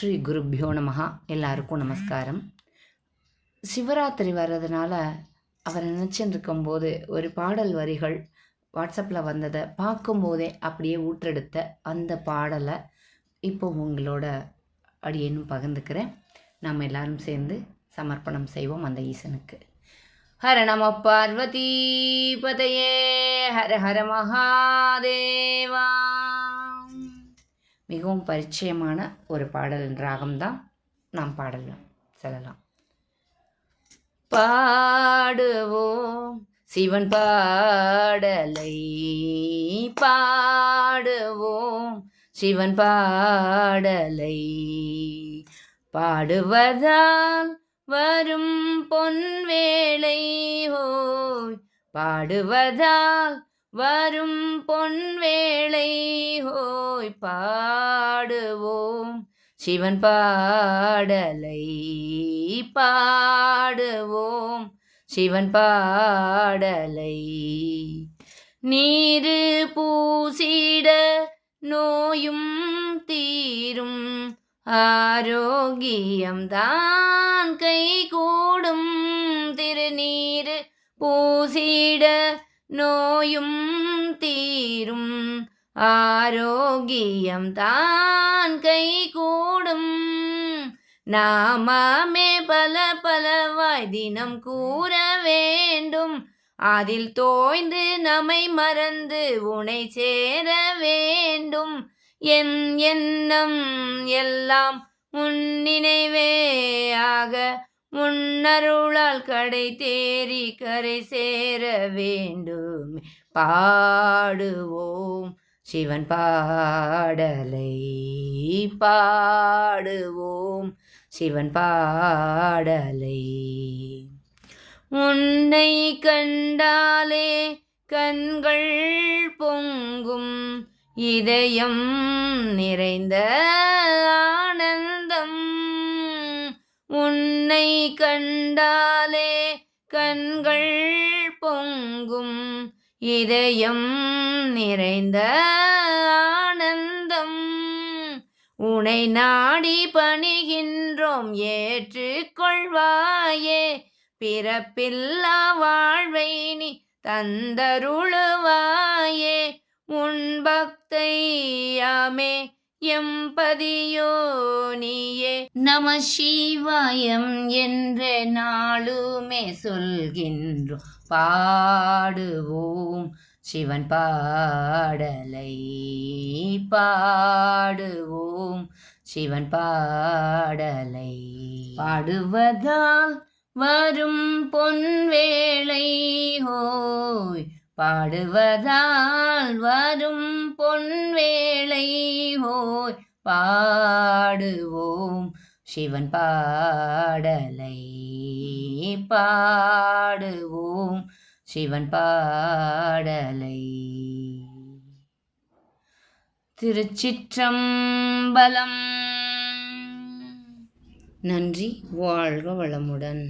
ஸ்ரீ குருப்பியோ நமகா எல்லாருக்கும் நமஸ்காரம். சிவராத்திரி வர்றதுனால அவரை நினச்சின்னு இருக்கும்போது ஒரு பாடல் வரிகள் வாட்ஸ்அப்பில் வந்ததை பார்க்கும்போதே அப்படியே ஊற்றெடுத்த அந்த பாடலை இப்போ உங்களோட அடியேனும் பகிர்ந்துக்கிறேன். நாம் எல்லாரும் சேர்ந்து சமர்ப்பணம் செய்வோம் அந்த ஈசனுக்கு. ஹர நம பார்வதி பதையே. ஹர ஹர மகாதேவா. மிகவும் பரிச்சயமான ஒரு பாடல் ராகம்தான் நாம் பாடலாம் சொல்லலாம். பாடுவோம். சிவன் பாடலை பாடுவோம். சிவன் பாடலை பாடுவதால் வரும் பொன்வேளை ஹோய் பாடுவதால் வரும் பொன்வேளை ஹோய் பாடுவோம். சிவன் பாடலை பாடுவோம். சிவன் பாடலை நீரு பூசிட நோயும் தீரும். ஆரோக்கியம்தான் கை கூடும். திருநீரு பூசிட நோயும் தீரும். ஆரோக்கியம் தான் கை கூடும். நாமமே பல பலவாய் தினம் கூற வேண்டும். அதில் தோய்ந்து நம்மை மறந்து உனை சேர வேண்டும். என் எண்ணம் எல்லாம் உன் நினைவே ஆக முன்னருளால் கடை தேறி கரை சேர வேண்டும். பாடுவோம் சிவன் பாடலை பாடுவோம் சிவன் பாடலை. உன்னை கண்டாலே கண்கள் பொங்கும் இதயம் நிறைந்த கண்டாலே கண்கள் பொங்கும் இதயம் நிறைந்த ஆனந்தம். உனை நாடி பணிகின்றோம் ஏற்றுக்கொள்வாயே. பிறப்பில்லா வாழ்வை நீ தந்தருளுவாயே. உன் பக்தையாமே எம்பதியோனியே நம சிவாயம் என்ற நாளுமே சொல்கின்றோம். பாடுவோம். சிவன் பாடலை பாடுவோம். சிவன் பாடலை பாடுவதால் வரும் பொன்வேளை ஹோய் பாடுவதால் வரும் பொன்வேளை ஹோய் பாடுவோம். சிவன் பாடலை பாடுவோம். சிவன் பாடலை திருச்சிற்றம்பலம். நன்றி வாழ்க வளமுடன்.